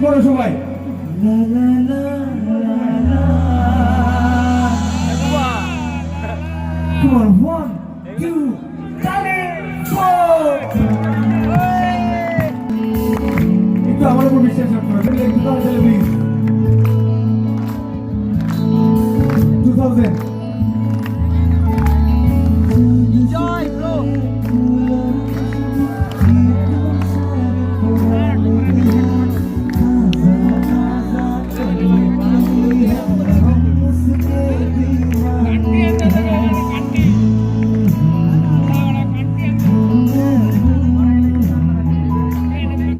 করো সবাই। না না না Come আমার উপর বিশ্বাস রাখতে